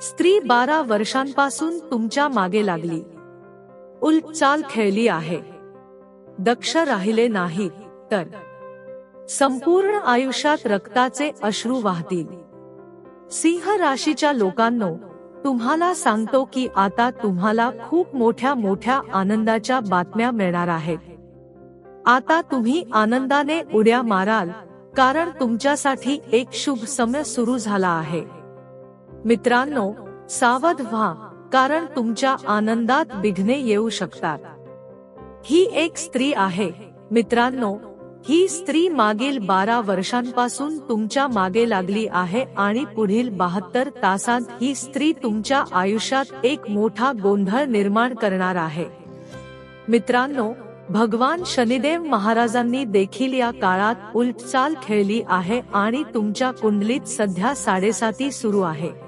स्त्री बारा वर्षांपासून तुमच्या मागे लागली. उलट चाल खेळली आहे. दक्ष राहिले नाही तर संपूर्ण आयुष्यात रक्ताचे अश्रू वाहतील. सिंह राशीच्या लोकांनो तुम्हाला सांगतो की आता तुम्हाला खूप मोठ्या मोठ्या आनंदाच्या बातम्या मिळणार आहेत. आता तुम्ही आनंदाने उड्या माराल कारण तुमच्यासाठी एक शुभ समय सुरू झाला आहे. मित्रांनो सावध व्हा कारण तुमच्या आनंदात बिघने येऊ शकतात. ही एक स्त्री आहे. मित्रांनो ही स्त्री मागील बारा वर्षांपासून तुमच्या मागे लागली आहे आणि पुढील बहात्तर तासांत ही स्त्री तुमच्या आयुष्यात एक मोठा गोंधळ निर्माण करणार आहे. मित्रांनो भगवान शनिदेव महाराजांनी देखील या काळात उलटचाल खेळली आहे आणि तुमच्या कुंडलीत सध्या साडेसाती सुरू आहे.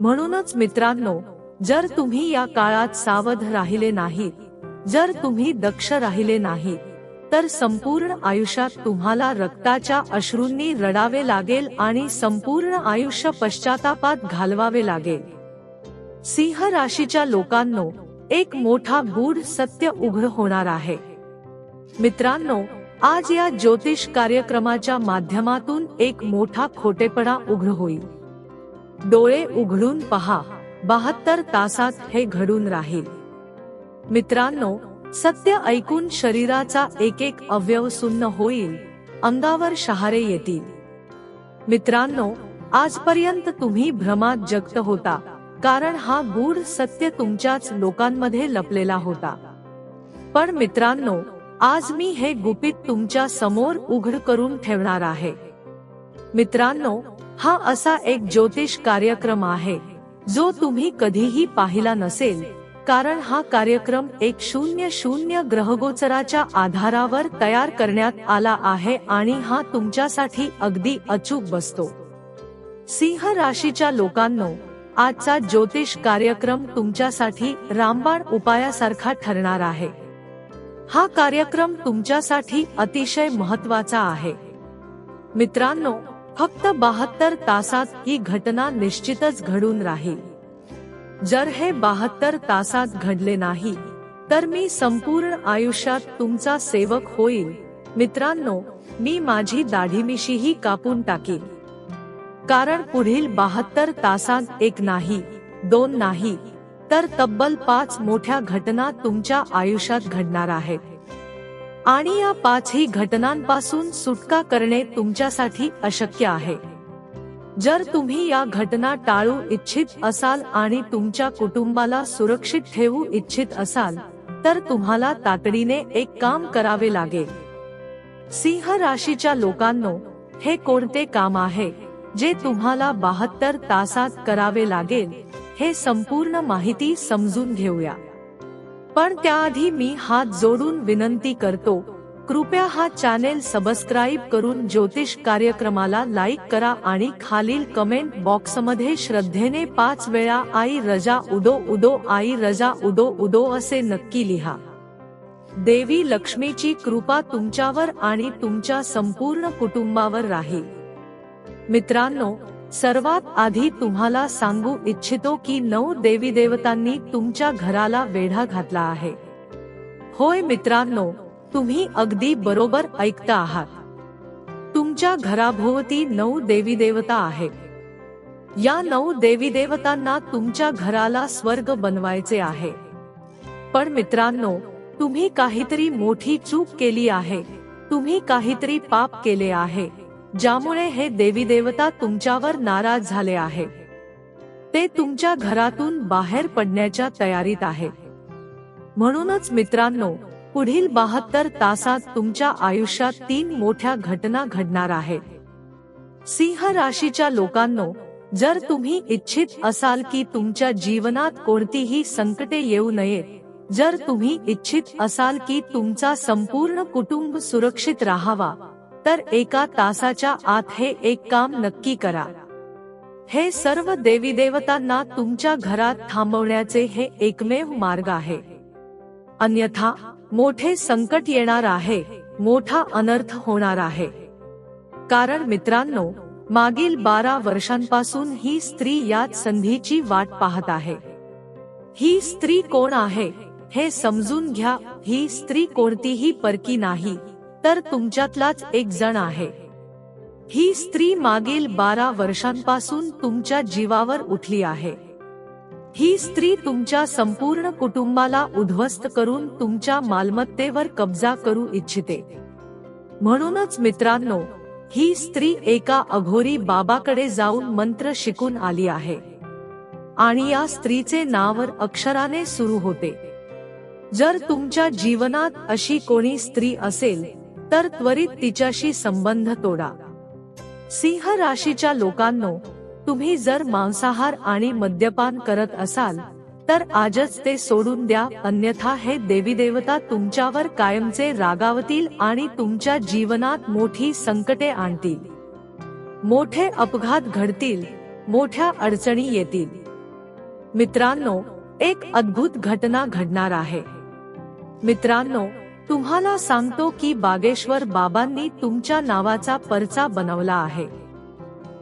म्हणूनच मित्रांनो जर तुम्ही या काळात सावध राहिले नाही जर तुम्ही दक्ष राहिले नाही तर संपूर्ण आयुष्यात तुम्हाला रक्ताच्या अश्रूंनी रडावे लागेल आणि संपूर्ण आयुष्य पश्चातापात घालवावे लागेल. सिंह राशीच्या लोकांनो एक मोठा गूढ सत्य उघड होणार आहे. मित्रांनो आज या ज्योतिष कार्यक्रमाच्या माध्यमातून एक मोठा खोटेपणा उघड होईल. डोळे उघडून पहा. बहात्तर तासात हे घडून राहील. मित्रांनो सत्य ऐकून शरीराचा एक एक अवयव सुन्न होईल. अंगावर शहारे येतील. मित्रांनो आजपर्यंत तुम्ही भ्रमात जगत होता. कारण हा गूढ सत्य तुमच्याच लोकांमध्ये लपलेला होता. पण मित्रांनो आज मी हे गुपित तुमच्यासमोर उघड करून ठेवणार आहे. मित्रांनो हा असा एक ज्योतिष कार्यक्रम आहे जो तुम्ही कधीही पाहिला नसेल कारण हा कार्यक्रम एक शून्य शून्य ग्रहगोचराच्या आधारावर तयार करण्यात आला आहे आणि हा तुमच्यासाठी अगदी अचूक बसतो. सिंह राशीच्या लोकांनो आजचा ज्योतिष कार्यक्रम तुमच्यासाठी रामबाण उपायासारखा ठरणार आहे. हा कार्यक्रम तुमच्यासाठी अतिशय महत्त्वाचा आहे. मित्रांनो फक्त बहात्तर तासात ही घटना निश्चितच घडून राहील. जर हे बहात्तर तासात घडले नाही तर मी संपूर्ण आयुष्यात तुमचा सेवक होईल मित्रांनो मी माझी दाढीमिशीही कापून टाकेन. कारण पुढील बहात्तर तासात एक नाही दोन नाही तर तब्बल पाच मोठ्या घटना तुमच्या आयुष्यात घडणार आहेत. आणि या पाचही घटनांपासून सुटका करणे तुमच्यासाठी अशक्य आहे. जर तुम्ही या घटना टाळू इच्छित असाल आणि तुमच्या कुटुंबाला सुरक्षित ठेवू इच्छित असाल तर तुम्हाला तातडीने एक काम करावे लागेल. सिंह राशीच्या लोकांनो हे कोणते काम आहे जे तुम्हाला बहात्तर तासात करावे लागेल हे संपूर्ण माहिती समजून घेऊया. पण त्याआधी मी हात जोडून विनंती करतो कृपया हा चॅनेल सबस्क्राईब करून ज्योतिष कार्यक्रमाला लाईक करा आणि खालील कमेंट बॉक्समध्ये श्रद्धेने पाच वेळा आई रजा उदो उदो आई रजा उदो उदो असे नक्की लिहा. देवी लक्ष्मीची कृपा तुमच्यावर आणि तुमच्या संपूर्ण कुटुंबावर राहील. मित्रांनो सर्वात आधी तुम्हाला सांगू इच्छितो की नऊ देवी देवतांनी तुमच्या घराला वेढा घातला आहे. होय मित्रांनो तुम्ही अगदी बरोबर ऐकता आहात. तुमच्या घराभोवती नऊ देवी देवता आहेत. या नऊ देवी देवतांना तुमच्या घराला स्वर्ग बनवायचे आहे. पण मित्रांनो तुम्ही काहीतरी मोठी चूक केली आहे. तुम्ही काहीतरी पाप केले आहे. ज्यामुळे हे देवी देवता तुमच्यावर नाराज झाले आहे. ते तुमच्या घरातून बाहेर पडण्याच्या तयारीत आहे. म्हणूनच मित्रांनो पुढील बहात्तर तासात तुमच्या आयुष्यात तीन मोठ्या घटना घडणार आहेत सिंह राशीच्या लोकांनो जर तुम्ही इच्छित असाल की तुमच्या जीवनात कोणतीही संकटे येऊ नयेत जर तुम्ही इच्छित असाल की तुमचा संपूर्ण कुटुंब सुरक्षित राहावा तर एका तासाच्या आत हे एक काम नक्की करा. हे सर्व देवी देवतांना तुमच्या घरात थांबवण्याचे हे एकमेव मार्ग आहे. अन्यथा मोठे संकट येणार आहे मोठा अनर्थ होणार आहे. कारण मित्रांनो मागील बारा वर्षांपासून ही स्त्री यात संधीची वाट पाहत आहे. ही स्त्री कोण आहे हे समजून घ्या ही स्त्री कोणतीही परकी नाही. तर तुमच्यातलाच एक जण आहे. ही स्त्री मागील बारा वर्षांपासून तुमच्या जीवावर उठली आहे. ही स्त्री तुमच्या संपूर्ण कुटुंबाला उद्ध्वस्त करून तुमच्या मालमत्तेवर कब्जा करू इच्छिते. म्हणूनच मित्रांनो ही स्त्री एका अघोरी बाबाकडे जाऊन मंत्र शिकून आली आहे. आणि या स्त्रीचे नावर अक्षराने सुरू होते. जर तुमच्या जीवनात अशी कोणी स्त्री असेल तर त्वरित तिच्याशी संबंध तोडा. सिंह राशीच्या लोकांनो तुम्ही जर मांसाहार आणि मद्यपान करत असाल तर आजच ते सोडून द्या अन्यथा हे देवी देवता तुमच्यावर कायमचे रागावतील आणि तुमच्या जीवनात मोठी संकटे आणतील. मोठे अपघात घडतील मोठ्या अडचणी येतील. मित्रांनो एक अद्भुत घटना घडणार आहे. मित्रांनो तुम्हाला सांगतो की बागेश्वर बाबांनी तुमच्या नावाचा परचा बनवला आहे.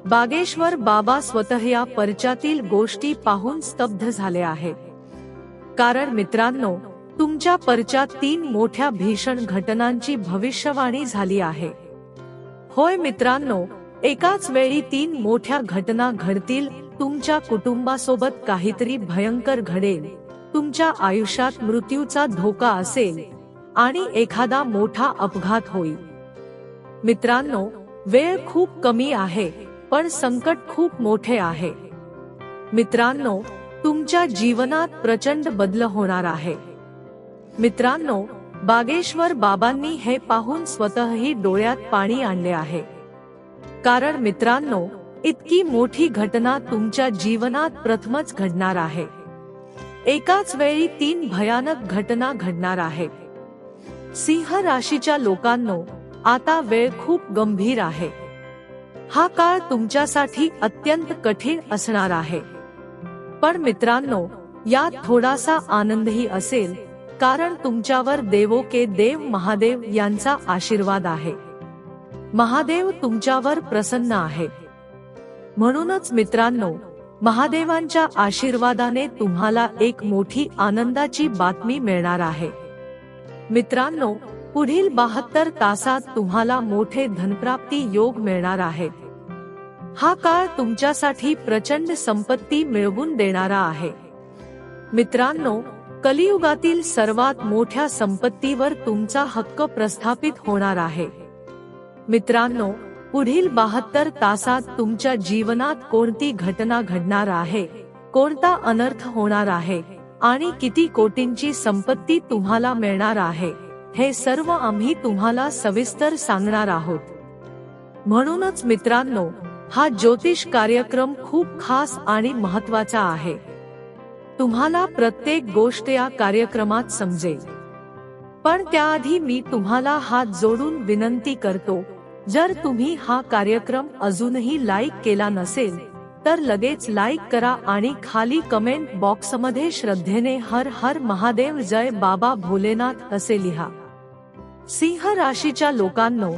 बागेश्वर बाबा स्वतः या परच्यातील गोष्टी पाहून स्तब्ध झाले आहेत कारण मित्रांनो तुमच्या परच्यात तीन मोठ्या भीषण घटनांची भविष्यवाणी झाली आहे. होय मित्रांनो एकाच वेळी तीन मोठ्या घटना घडतील तुमच्या कुटुंबासोबत काहीतरी भयंकर घडेल तुमच्या आयुष्यात मृत्यूचा धोका असेल आणि एखादा मोठा अपघात होईल. मित्रांनो वेळ खूप कमी आहे पण संकट खूप मोठे आहे. मित्रांनो तुमच्या जीवनात प्रचंड बदल होणार आहे. मित्रांनो बागेश्वर बाबांनी हे पाहून स्वतःही डोळ्यात पाणी आणले आहे. कारण मित्रांनो इतकी मोठी घटना तुमच्या जीवनात प्रथमच घडणार आहे. एकाच वेळी तीन भयानक घटना घडणार आहेत. सिंह राशीच्या लोकांनो आता वेळ खूप गंभीर आहे. हा काळ तुमच्यासाठी अत्यंत कठीण असणार आहे. पण मित्रांनो यात थोडासा आनंदही असेल कारण तुमच्यावर देवो के देव महादेव यांचा आशीर्वाद आहे. महादेव तुमच्यावर प्रसन्न आहे. म्हणूनच मित्रांनो महादेवांच्या आशीर्वादाने तुम्हाला एक मोठी आनंदाची बातमी मिळणार आहे. मित्रांनो पुढील बहात्तर तासात तुम्हाला मोठे धनप्राप्ती योग मिळणार आहेत हा काळ तुमच्यासाठी प्रचंड संपत्ती मिळवून देणारा आहे. मित्रांनो कलियुगातील सर्वात मोठ्या संपत्तीवर तुमचा हक्क प्रस्थापित होणार आहे. मित्रांनो पुढील बहात्तर तासात तुमच्या जीवनात कोणती घटना घडणार आहे? कोणता अनर्थ होणार आहे? आणि किती कोटींची संपत्ती तुम्हाला मिळणार आहे हे सर्व आम्ही तुम्हाला सविस्तर सांगणार आहोत. म्हणूनच मित्रांनो हा ज्योतिष कार्यक्रम खूप खास आणि महत्त्वाचा आहे. तुम्हाला प्रत्येक गोष्ट या कार्यक्रमात समजेल. पण त्याआधी मी तुम्हाला हात जोडून विनंती करतो जर तुम्ही हा कार्यक्रम अजूनही लाईक केला नसेल तर लगेच लाईक करा आणि खाली कमेंट बॉक्समध्ये श्रद्धेने हर हर महादेव जय बाबा भोलेनाथ असे लिहा. सिंह राशीच्या लोकांनो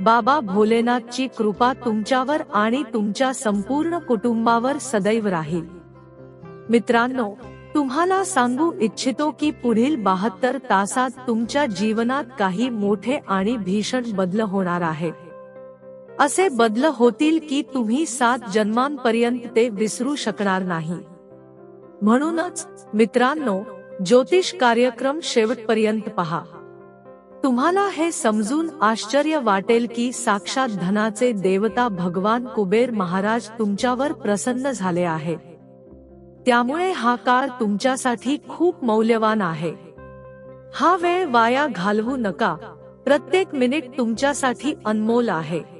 बाबा भोलेनाथची कृपा तुमच्यावर आणि तुमच्या संपूर्ण कुटुंबावर सदैव राहील. मित्रांनो तुम्हाला सांगू इच्छितो की पुढील बहात्तर तासात तुमच्या जीवनात काही मोठे आणि भीषण बदल होणार आहेत. असे बदल होतील की तुम्ही सात जन्मांपर्यंत ते विसरू शकणार नाही. म्हणूनच मित्रांनो ज्योतिष कार्यक्रम शेवटपर्यंत पहा. तुम्हाला हे समजून आश्चर्य वाटेल की साक्षात धनाचे देवता भगवान कुबेर महाराज तुमच्यावर प्रसन्न झाले आहे. त्यामुळे हा काळ तुमच्यासाठी खूप मौल्यवान आहे. हा वेळ वाया घालवू नका. प्रत्येक मिनिट तुमच्यासाठी अनमोल आहे.